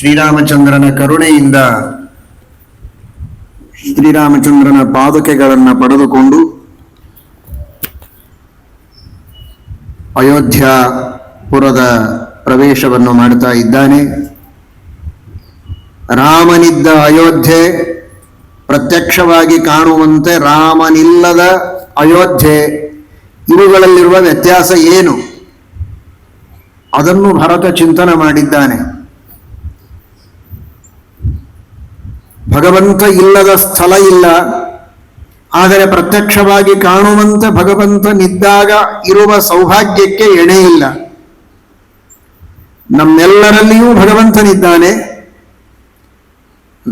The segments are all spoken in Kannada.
ಶ್ರೀರಾಮಚಂದ್ರನ ಕರುಣೆಯಿಂದ ಶ್ರೀರಾಮಚಂದ್ರನ ಪಾದುಕೆಗಳನ್ನ ಪಡೆದುಕೊಂಡು ಅಯೋಧ್ಯಾಪುರದ ಪ್ರವೇಶವನ್ನು ಮಾಡ್ತಾ ಇದ್ದಾನೆ. ರಾಮನಿದ್ದ ಅಯೋಧ್ಯೆ ಪ್ರತ್ಯಕ್ಷವಾಗಿ ಕಾಣುವಂತೆ ರಾಮನಿಲ್ಲದ ಅಯೋಧ್ಯೆ, ಇವುಗಳಲ್ಲಿರುವ ವ್ಯತ್ಯಾಸ ಏನು? ಅದನ್ನು ಭರತ ಚಿಂತನೆ ಮಾಡಿದ್ದಾನೆ. ಭಗವಂತ ಇಲ್ಲದ ಸ್ಥಳ ಇಲ್ಲ. ಆದರೆ ಪ್ರತ್ಯಕ್ಷವಾಗಿ ಕಾಣುವಂತೆ ಭಗವಂತನಿದ್ದಾಗ ಇರುವ ಸೌಭಾಗ್ಯಕ್ಕೆ ಎಣೆ ಇಲ್ಲ. ನಮ್ಮೆಲ್ಲರಲ್ಲಿಯೂ ಭಗವಂತನಿದ್ದಾನೆ.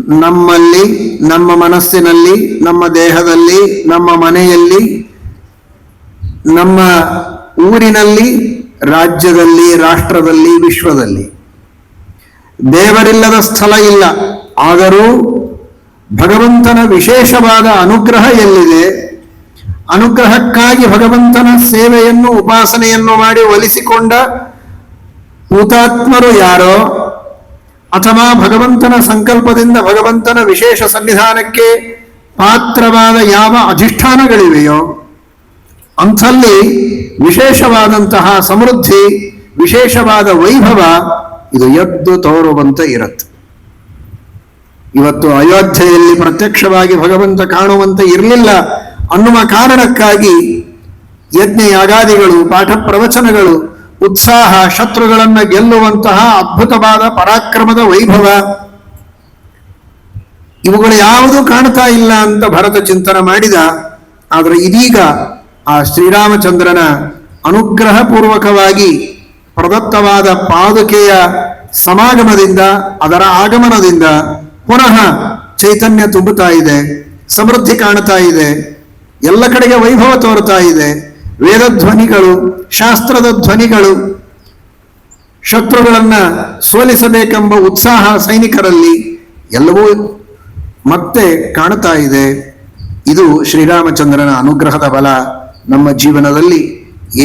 ನಮ್ಮಲ್ಲಿ, ನಮ್ಮ ಮನಸ್ಸಿನಲ್ಲಿ, ನಮ್ಮ ದೇಹದಲ್ಲಿ, ನಮ್ಮ ಮನೆಯಲ್ಲಿ, ನಮ್ಮ ಊರಿನಲ್ಲಿ, ರಾಜ್ಯದಲ್ಲಿ, ರಾಷ್ಟ್ರದಲ್ಲಿ, ವಿಶ್ವದಲ್ಲಿ. ದೇವರಿಲ್ಲದ ಸ್ಥಳ ಇಲ್ಲ. ಆದರೂ ಭಗವಂತನ ವಿಶೇಷವಾದ ಅನುಗ್ರಹ ಎಲ್ಲಿದೆ? ಅನುಗ್ರಹಕ್ಕಾಗಿ ಭಗವಂತನ ಸೇವೆಯನ್ನು, ಉಪಾಸನೆಯನ್ನು ಮಾಡಿ ಒಲಿಸಿಕೊಂಡ ಹುತಾತ್ಮರು ಯಾರೋ, ಅಥವಾ ಭಗವಂತನ ಸಂಕಲ್ಪದಿಂದ ಭಗವಂತನ ವಿಶೇಷ ಸನ್ನಿಧಾನಕ್ಕೆ ಪಾತ್ರವಾದ ಯಾವ ಅಧಿಷ್ಠಾನಗಳಿವೆಯೋ, ಅಂಥಲ್ಲಿ ವಿಶೇಷವಾದಂತಹ ಸಮೃದ್ಧಿ, ವಿಶೇಷವಾದ ವೈಭವ ಇದು ಎದ್ದು ತೋರುವಂತೆ ಇರುತ್ತೆ. ಇವತ್ತು ಅಯೋಧ್ಯೆಯಲ್ಲಿ ಪ್ರತ್ಯಕ್ಷವಾಗಿ ಭಗವಂತ ಕಾಣುವಂತೆ ಇರಲಿಲ್ಲ ಅನ್ನುವ ಕಾರಣಕ್ಕಾಗಿ ಯಜ್ಞ ಯಾಗಾದಿಗಳು, ಪಾಠ ಪ್ರವಚನಗಳು, ಉತ್ಸಾಹ, ಶತ್ರುಗಳನ್ನು ಗೆಲ್ಲುವಂತಹ ಅದ್ಭುತವಾದ ಪರಾಕ್ರಮದ ವೈಭವ ಇವುಗಳು ಯಾವುದೂ ಕಾಣ್ತಾ ಇಲ್ಲ ಅಂತ ಭರತ ಚಿಂತನೆ ಮಾಡಿದ. ಆದರೆ ಇದೀಗ ಆ ಶ್ರೀರಾಮಚಂದ್ರನ ಅನುಗ್ರಹ ಪೂರ್ವಕವಾಗಿ ಪ್ರದತ್ತವಾದ ಪಾದುಕೆಯ ಸಮಾಗಮದಿಂದ, ಅದರ ಆಗಮನದಿಂದ ಪುನಃ ಚೈತನ್ಯ ತುಂಬುತ್ತಾ ಇದೆ, ಸಮೃದ್ಧಿ ಕಾಣ್ತಾ ಇದೆ, ಎಲ್ಲ ಕಡೆಗೆ ವೈಭವ ತೋರ್ತಾ ಇದೆ. ವೇದ ಧ್ವನಿಗಳು ಶಾಸ್ತ್ರದ ಧ್ವನಿಗಳು ಶತ್ರುಗಳನ್ನ ಸೋಲಿಸಬೇಕೆಂಬ ಉತ್ಸಾಹ ಸೈನಿಕರಲ್ಲಿ ಎಲ್ಲವೂ ಮತ್ತೆ ಕಾಣ್ತಾ ಇದೆ. ಇದು ಶ್ರೀರಾಮಚಂದ್ರನ ಅನುಗ್ರಹದ ಬಲ. ನಮ್ಮ ಜೀವನದಲ್ಲಿ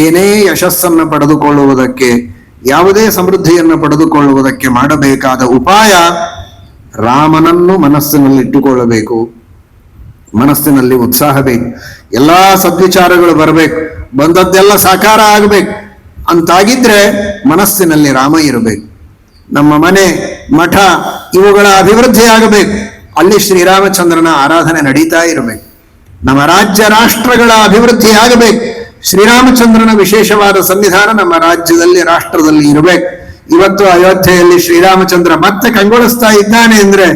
ಏನೇ ಯಶಸ್ಸನ್ನು ಪಡೆದುಕೊಳ್ಳುವುದಕ್ಕೆ, ಯಾವುದೇ ಸಮೃದ್ಧಿಯನ್ನು ಪಡೆದುಕೊಳ್ಳುವುದಕ್ಕೆ ಮಾಡಬೇಕಾದ ಉಪಾಯ ರಾಮನನ್ನು ಮನಸ್ಸಿನಲ್ಲಿ ಇಟ್ಟುಕೊಳ್ಳಬೇಕು. ಮನಸ್ಸಿನಲ್ಲಿ ಉತ್ಸಾಹ ಬೇಕು. ಎಲ್ಲಾ ಸದ್ವಿಚಾರಗಳು ಬರಬೇಕು. ಬಂದದ್ದೆಲ್ಲ ಸಾಕಾರ ಆಗಬೇಕು. ಅಂತಾಗಿದ್ರೆ ಮನಸ್ಸಿನಲ್ಲಿ ರಾಮ ಇರಬೇಕು. ನಮ್ಮ ಮನೆ, ಮಠ ಇವುಗಳ ಅಭಿವೃದ್ಧಿ ಆಗಬೇಕು. ಅಲ್ಲಿ ಶ್ರೀರಾಮಚಂದ್ರನ ಆರಾಧನೆ ನಡೀತಾ ಇರಬೇಕು. ನಮ್ಮ ರಾಜ್ಯ ರಾಷ್ಟ್ರಗಳ ಅಭಿವೃದ್ಧಿ ಆಗಬೇಕು. ಶ್ರೀರಾಮಚಂದ್ರನ ವಿಶೇಷವಾದ ಸನ್ನಿಧಾನ ನಮ್ಮ ರಾಜ್ಯದಲ್ಲಿ, ರಾಷ್ಟ್ರದಲ್ಲಿ ಇರಬೇಕು. ಇವತ್ತು ಅಯೋಧ್ಯೆಯಲ್ಲಿ ಶ್ರೀರಾಮಚಂದ್ರ ಮತ್ತೆ ಕಂಗೊಳಿಸ್ತಾ ಇದ್ದಾನೆ ಅಂದ್ರೆ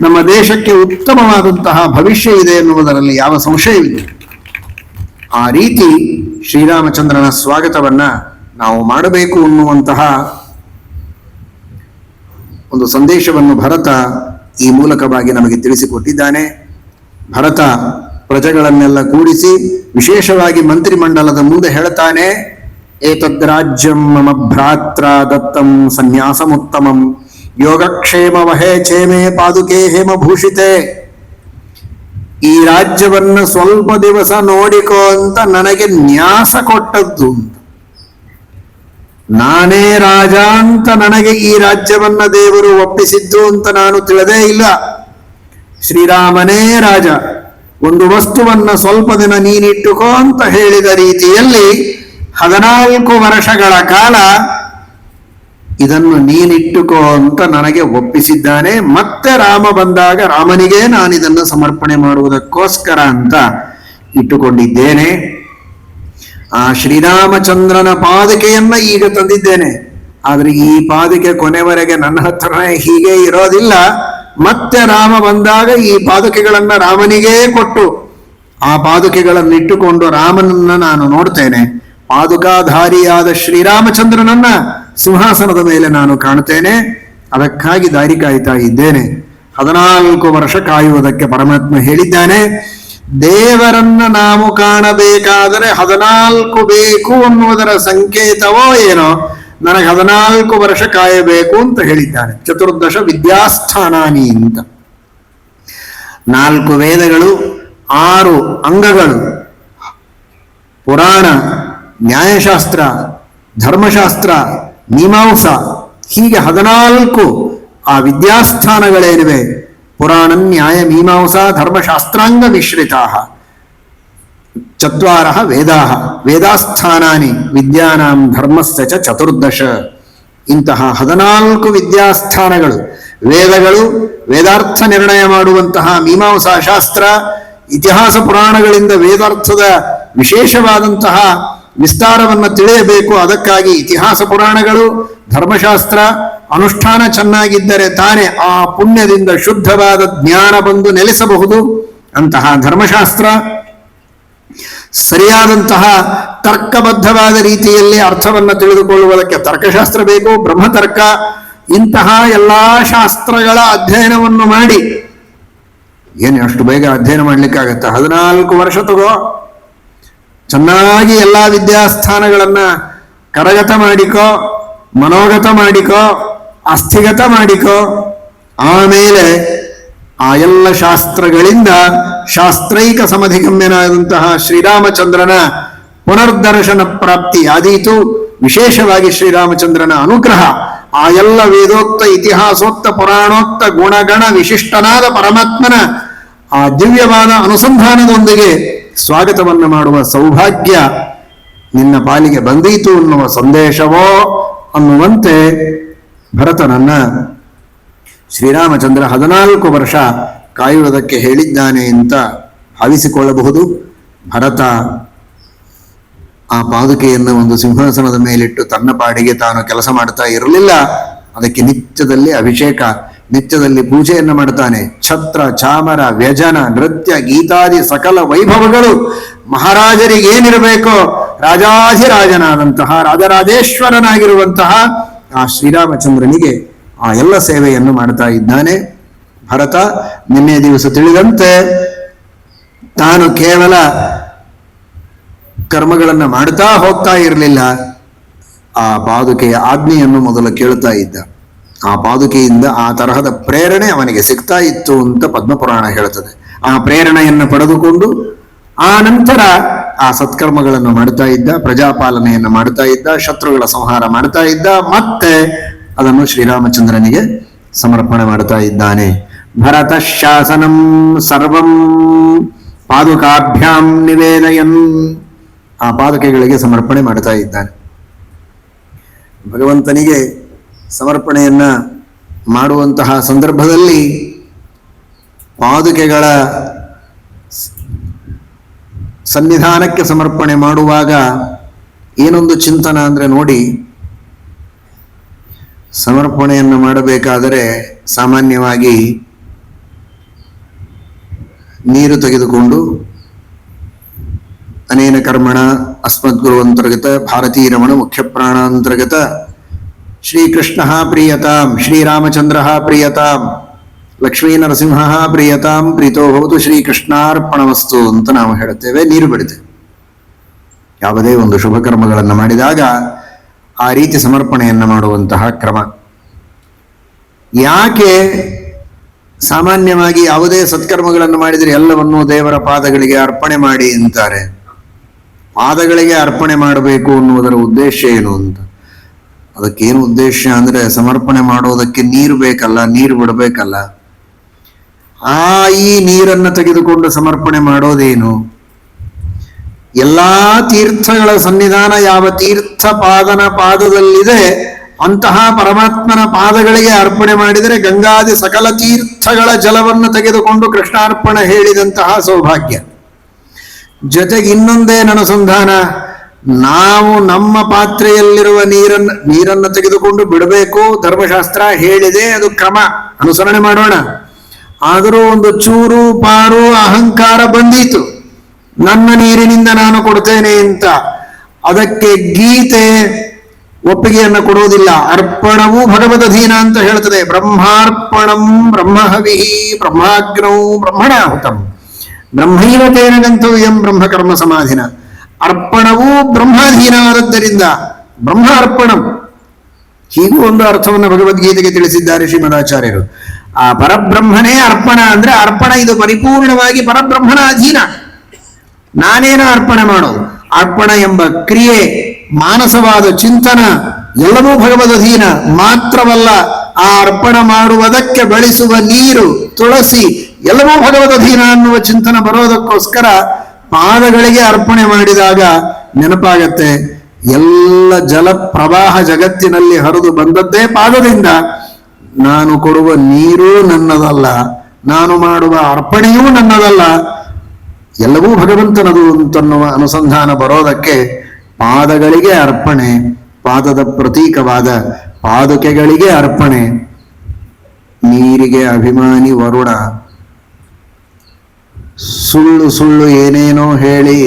ನಮ್ಮ ದೇಶಕ್ಕೆ ಉತ್ತಮವಾದಂತಹ ಭವಿಷ್ಯ ಇದೆ ಎನ್ನುವುದರಲ್ಲಿ ಯಾವ ಸಂಶಯವಿಲ್ಲ ಆ ರೀತಿ ಶ್ರೀರಾಮಚಂದ್ರನ ಸ್ವಾಗತವನ್ನ ನಾವು ಮಾಡಬೇಕು ಅನ್ನುವಂತಹ ಒಂದು ಸಂದೇಶವನ್ನು ಭರತ ಈ ಮೂಲಕವಾಗಿ ನಮಗೆ ತಿಳಿಸಿಕೊಟ್ಟಿದ್ದಾನೆ. ಭರತ ಪ್ರಜೆಗಳನ್ನೆಲ್ಲ ಕೂಡಿಸಿ ವಿಶೇಷವಾಗಿ ಮಂತ್ರಿಮಂಡಲದ ಮುಂದೆ ಹೇಳ್ತಾನೆ ಏತದ್ ರಾಜ್ಯಂ ಮಮ ಭ್ರಾತ್ರ ದತ್ತಂ ಸನ್ಯಾಸಮುತ್ತಮಂ ಯೋಗಕ್ಷೇಮ ವಹೇ ಚೇಮೆ ಪಾದುಕೆ ಹೇಮಭೂಷಿತೆ ಈ ರಾಜ್ಯವನ್ನ ಸ್ವಲ್ಪ ದಿವಸ ನೋಡಿಕೋ ಅಂತ ನನಗೆ ನ್ಯಾಸ ಕೊಟ್ಟದ್ದು ನಾನೇ ರಾಜ ಅಂತ ನನಗೆ ಈ ರಾಜ್ಯವನ್ನ ದೇವರು ಒಪ್ಪಿಸಿದ್ದು ಅಂತ ನಾನು ತಿಳಿದೇ ಇಲ್ಲ. ಶ್ರೀರಾಮನೇ ರಾಜ, ಒಂದು ವಸ್ತುವನ್ನ ಸ್ವಲ್ಪ ದಿನ ನೀನಿಟ್ಟುಕೋ ಅಂತ ಹೇಳಿದ ರೀತಿಯಲ್ಲಿ ಹದಿನಾಲ್ಕು ವರ್ಷಗಳ ಕಾಲ ಇದನ್ನು ನೀನಿಟ್ಟುಕೋ ಅಂತ ನನಗೆ ಒಪ್ಪಿಸಿದ್ದಾನೆ. ಮತ್ತೆ ರಾಮ ಬಂದಾಗ ರಾಮನಿಗೆ ನಾನು ಇದನ್ನು ಸಮರ್ಪಣೆ ಮಾಡುವುದಕ್ಕೋಸ್ಕರ ಅಂತ ಇಟ್ಟುಕೊಂಡಿದ್ದೇನೆ. ಆ ಶ್ರೀರಾಮಚಂದ್ರನ ಪಾದಕೆಯನ್ನ ಈಗ ತಂದಿದ್ದೇನೆ. ಆದರೆ ಈ ಪಾದಕೆ ಕೊನೆವರೆಗೆ ನನ್ನ ಹತ್ರನೇ ಹೀಗೆ ಇರೋದಿಲ್ಲ. ಮತ್ತೆ ರಾಮ ಬಂದಾಗ ಈ ಪಾದುಕೆಗಳನ್ನ ರಾಮನಿಗೇ ಕೊಟ್ಟು ಆ ಪಾದುಕೆಗಳನ್ನು ಇಟ್ಟುಕೊಂಡು ರಾಮನನ್ನ ನಾನು ನೋಡ್ತೇನೆ. ಪಾದುಕಾಧಾರಿಯಾದ ಶ್ರೀರಾಮಚಂದ್ರನನ್ನ ಸಿಂಹಾಸನದ ಮೇಲೆ ನಾನು ಕಾಣುತ್ತೇನೆ. ಅದಕ್ಕಾಗಿ ದಾರಿ ಕಾಯ್ತಾ ಇದ್ದೇನೆ. ಹದಿನಾಲ್ಕು ವರ್ಷ ಕಾಯುವುದಕ್ಕೆ ಪರಮಾತ್ಮ ಹೇಳಿದ್ದಾನೆ, ದೇವರನ್ನ ನಾವು ಕಾಣಬೇಕಾದರೆ ಹದಿನಾಲ್ಕು ಬೇಕು ಅನ್ನುವುದರ ಸಂಕೇತವೋ ಏನೋ? ನನಗೆ ಹದಿನಾಲ್ಕು ವರ್ಷ ಕಾಯಬೇಕು ಅಂತ ಹೇಳಿದ್ದಾನೆ. ಚತುರ್ದಶ ವಿದ್ಯಾಸ್ಥಾನಾನಿ ಅಂತ. ನಾಲ್ಕು ವೇದಗಳು, ಆರು ಅಂಗಗಳು, ಪುರಾಣ ನ್ಯಾಯಶಾಸ್ತ್ರ, ಧರ್ಮಶಾಸ್ತ್ರ, ಮೀಮಾಂಸ, ಹೀಗೆ ಹದಿನಾಲ್ಕು ಆ ವಿದ್ಯಾಸ್ಥಾನಗಳೇನಿವೆ, ಪುರಾಣ ನ್ಯಾಯ ಮೀಮಾಂಸಾ ಧರ್ಮಶಾಸ್ತ್ರಾಂಗ ಮಿಶ್ರಿತಾ. ಚತ್ವಾರ ವೇದಾ. ವೇದಾಸ್ಥಾನಾನಿ ವಿದ್ಯಾನಾಂ ಧರ್ಮಸ್ಯ ಚ ಚತುರ್ದಶ. ಇಂತಹ ಹದಿನಾಲ್ಕು ವಿದ್ಯಾಸ್ಥಾನಗಳು, ವೇದಗಳು, ವೇದಾರ್ಥ ನಿರ್ಣಯ ಮಾಡುವಂತಹ ಮೀಮಾಂಸಾ ಶಾಸ್ತ್ರ, ಇತಿಹಾಸ ಪುರಾಣಗಳಿಂದ ವೇದಾರ್ಥದ ವಿಶೇಷವಾದಂತಹ ವಿಸ್ತಾರವನ್ನು ತಿಳಿಯಬೇಕು. ಅದಕ್ಕಾಗಿ ಇತಿಹಾಸ ಪುರಾಣಗಳು, ಧರ್ಮಶಾಸ್ತ್ರ, ಅನುಷ್ಠಾನ ಚೆನ್ನಾಗಿದ್ದರೆ ತಾನೇ ಆ ಪುಣ್ಯದಿಂದ ಶುದ್ಧವಾದ ಜ್ಞಾನ ಬಂದು ನೆಲೆಸಬಹುದು. ಅಂತಹ ಧರ್ಮಶಾಸ್ತ್ರ, ಸರಿಯಾದಂತಹ ತರ್ಕಬದ್ಧವಾದ ರೀತಿಯಲ್ಲಿ ಅರ್ಥವನ್ನು ತಿಳಿದುಕೊಳ್ಳುವುದಕ್ಕೆ ತರ್ಕಶಾಸ್ತ್ರ ಬೇಕು, ಬ್ರಹ್ಮತರ್ಕ, ಇಂತಹ ಎಲ್ಲಾ ಶಾಸ್ತ್ರಗಳ ಅಧ್ಯಯನವನ್ನು ಮಾಡಿ. ಏನು ಅಷ್ಟು ಬೇಗ ಅಧ್ಯಯನ ಮಾಡಲಿಕ್ಕಾಗತ್ತೆ? ಹದಿನಾಲ್ಕು ವರ್ಷ ತಗೋ. ಚೆನ್ನಾಗಿ ಎಲ್ಲಾ ವಿದ್ಯಾಸ್ಥಾನಗಳನ್ನ ಕರಗತ ಮಾಡಿಕೋ, ಮನೋಗತ ಮಾಡಿಕೋ, ಅಸ್ಥಿಗತ ಮಾಡಿಕೋ, ಆಮೇಲೆ ಆ ಎಲ್ಲ ಶಾಸ್ತ್ರಗಳಿಂದ ಶಾಸ್ತ್ರೈಕ ಸಮಧಿಗಮ್ಯನಾದಂತಹ ಶ್ರೀರಾಮಚಂದ್ರನ ಪುನರ್ದರ್ಶನ ಪ್ರಾಪ್ತಿ ಆದೀತು. ವಿಶೇಷವಾಗಿ ಶ್ರೀರಾಮಚಂದ್ರನ ಅನುಗ್ರಹ. ಆ ಎಲ್ಲ ವೇದೋಕ್ತ ಇತಿಹಾಸೋಕ್ತ ಪುರಾಣೋಕ್ತ ಗುಣಗಣ ವಿಶಿಷ್ಟನಾದ ಪರಮಾತ್ಮನ ಆ ದಿವ್ಯವಾದ ಅನುಸಂಧಾನದೊಂದಿಗೆ ಸ್ವಾಗತವನ್ನು ಮಾಡುವ ಸೌಭಾಗ್ಯ ನಿನ್ನ ಪಾಲಿಗೆ ಬಂದೀತು ಅನ್ನುವ ಸಂದೇಶವೋ ಅನ್ನುವಂತೆ ಭರತನನ್ನ ಶ್ರೀರಾಮಚಂದ್ರ ಹದಿನಾಲ್ಕು ವರ್ಷ ಕಾಯುವುದಕ್ಕೆ ಹೇಳಿದ್ದಾನೆ ಅಂತ ಭಾವಿಸಿಕೊಳ್ಳಬಹುದು. ಭರತ ಆ ಪಾದುಕೆಯನ್ನು ಒಂದು ಸಿಂಹಾಸನದ ಮೇಲಿಟ್ಟು ತನ್ನ ಪಾಡಿಗೆ ತಾನು ಕೆಲಸ ಮಾಡ್ತಾ ಇರಲಿಲ್ಲ. ಅದಕ್ಕೆ ನಿತ್ಯದಲ್ಲಿ ಅಭಿಷೇಕ ನಿತ್ಯದಲ್ಲಿ ಪೂಜೆಯನ್ನು ಮಾಡುತ್ತಾನೆ. ಛತ್ರ, ಚಾಮರ, ವ್ಯಜನ, ನೃತ್ಯ, ಗೀತಾದಿ ಸಕಲ ವೈಭವಗಳು ಮಹಾರಾಜರಿಗೆ ಏನಿರಬೇಕೋ, ರಾಜಾಧಿರಾಜನಾದಂತಹ ರಾಜರಾಜೇಶ್ವರನಾಗಿರುವಂತಹ ಆ ಶ್ರೀರಾಮಚಂದ್ರನಿಗೆ ಆ ಎಲ್ಲ ಸೇವೆಯನ್ನು ಮಾಡ್ತಾ ಇದ್ದಾನೆ. ಭರತ, ನಿನ್ನೆ ದಿವಸ ತಿಳಿದಂತೆ ತಾನು ಕೇವಲ ಕರ್ಮಗಳನ್ನು ಮಾಡ್ತಾ ಹೋಗ್ತಾ ಇರಲಿಲ್ಲ. ಆ ಪಾದುಕೆಯ ಆಜ್ಞೆಯನ್ನು ಮೊದಲು ಕೇಳ್ತಾ ಇದ್ದ. ಆ ಪಾದುಕೆಯಿಂದ ಆ ತರಹದ ಪ್ರೇರಣೆ ಅವನಿಗೆ ಸಿಗ್ತಾ ಇತ್ತು ಅಂತ ಪದ್ಮಪುರಾಣ ಹೇಳುತ್ತದೆ ಆ ಪ್ರೇರಣೆಯನ್ನು ಪಡೆದುಕೊಂಡು ಆ ನಂತರ ಆ ಸತ್ಕರ್ಮಗಳನ್ನು ಮಾಡ್ತಾ ಇದ್ದ, ಪ್ರಜಾಪಾಲನೆಯನ್ನು ಮಾಡ್ತಾ ಇದ್ದ, ಶತ್ರುಗಳ ಸಂಹಾರ ಮಾಡ್ತಾ ಇದ್ದ, ಮತ್ತೆ ಅದನ್ನು ಶ್ರೀರಾಮಚಂದ್ರನಿಗೆ ಸಮರ್ಪಣೆ ಮಾಡ್ತಾ ಇದ್ದಾನೆ. ಭರತ ಶಾಸನಂ ಸರ್ವಂ ಪಾದುಕಾಭ್ಯಾಂ ನಿವೇದಯನ್. ಆ ಪಾದುಕೆಗಳಿಗೆ ಸಮರ್ಪಣೆ ಮಾಡ್ತಾ ಇದ್ದಾನೆ. ಭಗವಂತನಿಗೆ ಸಮರ್ಪಣೆಯನ್ನ ಮಾಡುವಂತಹ ಸಂದರ್ಭದಲ್ಲಿ ಪಾದುಕೆಗಳ ಸನ್ನಿಧಾನಕ್ಕೆ ಸಮರ್ಪಣೆ ಮಾಡುವಾಗ ಏನೊಂದು ಚಿಂತನ ಅಂದ್ರೆ ನೋಡಿ, ಸಮರ್ಪಣೆಯನ್ನು ಮಾಡಬೇಕಾದರೆ ಸಾಮಾನ್ಯವಾಗಿ ನೀರು ತೆಗೆದುಕೊಂಡು ಅನೇನ ಕರ್ಮಣ ಅಸ್ಮದ್ಗುರು ಅಂತರ್ಗತ ಭಾರತೀ ರಮಣ ಮುಖ್ಯ ಪ್ರಾಣಾಂತರ್ಗತ ಶ್ರೀಕೃಷ್ಣ ಪ್ರಿಯತಾಂ, ಶ್ರೀರಾಮಚಂದ್ರ ಪ್ರಿಯತಾಂ ಲಕ್ಷ್ಮೀ ನರಸಿಂಹ ಪ್ರಿಯತಾಂ, ಪ್ರೀತೋ ಭವತು ಶ್ರೀಕೃಷ್ಣಾರ್ಪಣವಸ್ತು ಅಂತ ನಾವು ಹೇಳುತ್ತೇವೆ, ನೀರು ಬಿಡುತ್ತೇವೆ ಯಾವುದೇ ಒಂದು ಶುಭ ಕರ್ಮಗಳನ್ನು ಮಾಡಿದಾಗ ಆ ರೀತಿ ಸಮರ್ಪಣೆಯನ್ನು ಮಾಡುವಂತಹ ಕ್ರಮ. ಯಾಕೆ ಸಾಮಾನ್ಯವಾಗಿ ಯಾವುದೇ ಸತ್ಕರ್ಮಗಳನ್ನು ಮಾಡಿದರೆ ಎಲ್ಲವನ್ನೂ ದೇವರ ಪಾದಗಳಿಗೆ ಅರ್ಪಣೆ ಮಾಡಿ ಅಂತಾರೆ? ಪಾದಗಳಿಗೆ ಅರ್ಪಣೆ ಮಾಡಬೇಕು ಅನ್ನುವುದರ ಉದ್ದೇಶ ಏನು ಅಂತ? ಅದಕ್ಕೇನು ಉದ್ದೇಶ ಅಂದ್ರೆ ಸಮರ್ಪಣೆ ಮಾಡೋದಕ್ಕೆ ನೀರು ಬೇಕಲ್ಲ, ನೀರು ಬಿಡಬೇಕಲ್ಲ? ಆ ಈ ನೀರನ್ನು ತೆಗೆದುಕೊಂಡು ಸಮರ್ಪಣೆ ಮಾಡೋದೇನು? ಎಲ್ಲಾ ತೀರ್ಥಗಳ ಸನ್ನಿಧಾನ ಯಾವ ತೀರ್ಥ ಪಾದನ ಪಾದದಲ್ಲಿದೆ, ಅಂತಹ ಪರಮಾತ್ಮನ ಪಾದಗಳಿಗೆ ಅರ್ಪಣೆ ಮಾಡಿದರೆ ಗಂಗಾದಿ ಸಕಲ ತೀರ್ಥಗಳ ಜಲವನ್ನು ತೆಗೆದುಕೊಂಡು ಕೃಷ್ಣಾರ್ಪಣೆ ಹೇಳಿದಂತಹ ಸೌಭಾಗ್ಯ. ಜೊತೆಗೆ ಇನ್ನೊಂದೇ ಅನುಸಂಧಾನ ನಾವು ನಮ್ಮ ಪಾತ್ರೆಯಲ್ಲಿರುವ ನೀರನ್ನು ನೀರನ್ನು ತೆಗೆದುಕೊಂಡು ಬಿಡಬೇಕು. ಧರ್ಮಶಾಸ್ತ್ರ ಹೇಳಿದೆ, ಅದು ಕ್ರಮ. ಅನುಸರಣೆ ಮಾಡೋಣ. ಆದರೂ ಒಂದು ಚೂರು, ಪಾರು ಅಹಂಕಾರ ಬಂದೀತು. ನನ್ನ ನೀರಿನಿಂದ ನಾನು ಕೊಡ್ತೇನೆ ಅಂತ. ಅದಕ್ಕೆ ಗೀತೆ ಒಪ್ಪಿಗೆಯನ್ನು ಕೊಡುವುದಿಲ್ಲ. ಅರ್ಪಣವು ಭಗವದಧೀನ ಅಂತ ಹೇಳ್ತದೆ ಬ್ರಹ್ಮಾರ್ಪಣಂ ಬ್ರಹ್ಮಹವಿಹಿ ಬ್ರಹ್ಮಾಗ್ನೌ ಬ್ರಹ್ಮಣಾಹುತಂ. ಬ್ರಹ್ಮೈವ ತೇನ ಗಂತವ್ಯಂ ಬ್ರಹ್ಮಕರ್ಮ ಸಮಾಧಿನ. ಅರ್ಪಣವು ಬ್ರಹ್ಮಾಧೀನ ಆದದ್ದರಿಂದ ಬ್ರಹ್ಮ ಅರ್ಪಣಂ ಹೀಗೂ ಒಂದು ಅರ್ಥವನ್ನು ಭಗವದ್ಗೀತೆಗೆ ತಿಳಿಸಿದ್ದಾರೆ ಶ್ರೀಮದಾಚಾರ್ಯರು. ಆ ಪರಬ್ರಹ್ಮನೇ ಅರ್ಪಣ ಅಂದ್ರೆ ಅರ್ಪಣ ಇದು ಪರಿಪೂರ್ಣವಾಗಿ ಪರಬ್ರಹ್ಮನ ಅಧೀನ ನಾನೇನು ಅರ್ಪಣೆ ಮಾಡೋದು? ಅರ್ಪಣ ಎಂಬ ಕ್ರಿಯೆ, ಮಾನಸವಾದ ಚಿಂತನ, ಎಲ್ಲವೂ ಭಗವದ್ ಅಧೀನ ಮಾತ್ರವಲ್ಲ, ಆ ಅರ್ಪಣ ಮಾಡುವುದಕ್ಕೆ ಬಳಸುವ ನೀರು, ತುಳಸಿ, ಎಲ್ಲವೂ ಭಗವದ್ ಅಧೀನ ಅನ್ನುವ ಚಿಂತನೆ ಬರೋದಕ್ಕೋಸ್ಕರ ಪಾದಗಳಿಗೆ ಅರ್ಪಣೆ ಮಾಡಿದಾಗ ನೆನಪಾಗತ್ತೆ, ಎಲ್ಲ ಜಲ ಪ್ರವಾಹ ಜಗತ್ತಿನಲ್ಲಿ ಹರಿದು ಬಂದದ್ದೇ ಪಾದದಿಂದ ನಾನು ಕೊಡುವ ನೀರೂ ನನ್ನದಲ್ಲ, ನಾನು ಮಾಡುವ ಅರ್ಪಣೆಯೂ ನನ್ನದಲ್ಲ. ಎಲ್ಲವೂ ಭಗವಂತನದು ಅಂತನ್ನುವ ಅನುಸಂಧಾನ ಬರೋದಕ್ಕೆ ಪಾದಗಳಿಗೆ ಅರ್ಪಣೆ, ಪಾದದ ಪ್ರತೀಕವಾದ ಪಾದುಕೆಗಳಿಗೆ ಅರ್ಪಣೆ. ನೀರಿಗೆ ಅಭಿಮಾನಿ ವರುಣ ಸುಳ್ಳು ಸುಳ್ಳು ಏನೇನೋ ಹೇಳಿ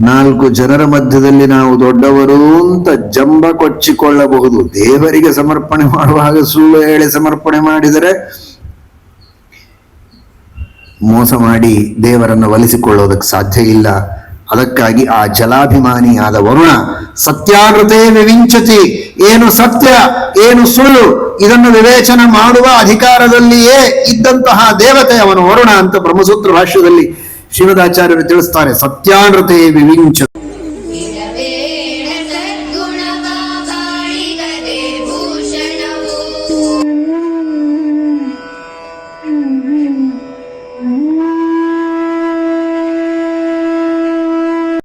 ನಾಲ್ಕು ಜನರ ಮಧ್ಯದಲ್ಲಿ ನಾವು ದೊಡ್ಡವರು ಅಂತ ಜಂಬ ಕೊಚ್ಚಿಕೊಳ್ಳಬಹುದು. ದೇವರಿಗೆ ಸಮರ್ಪಣೆ ಮಾಡುವಾಗ ಸುಳ್ಳು ಹೇಳಿ ಸಮರ್ಪಣೆ ಮಾಡಿದರೆ ಮೋಸ ಮಾಡಿ ದೇವರನ್ನು ಒಲಿಸಿಕೊಳ್ಳೋದಕ್ಕೆ ಸಾಧ್ಯ ಇಲ್ಲ. ಅದಕ್ಕಾಗಿ ಆ ಜಲಾಭಿಮಾನಿಯಾದ ವರುಣ ಸತ್ಯಾನೃತೆ ವಿವಿಂಚತಿ, ಏನು ಸತ್ಯ, ಏನು ಸುಳ್ಳು, ಇದನ್ನು ವಿವೇಚನೆ ಮಾಡುವ ಅಧಿಕಾರದಲ್ಲಿಯೇ ಇದ್ದಂತಹ ದೇವತೆ ಅವನು ವರುಣ ಅಂತ ಬ್ರಹ್ಮಸೂತ್ರ ಭಾಷ್ಯದಲ್ಲಿ ಶ್ರೀಮದಾಚಾರ್ಯರು ತಿಳಿಸ್ತಾರೆ. ಸತ್ಯಾನೃತೆ ವಿವಿಂಚ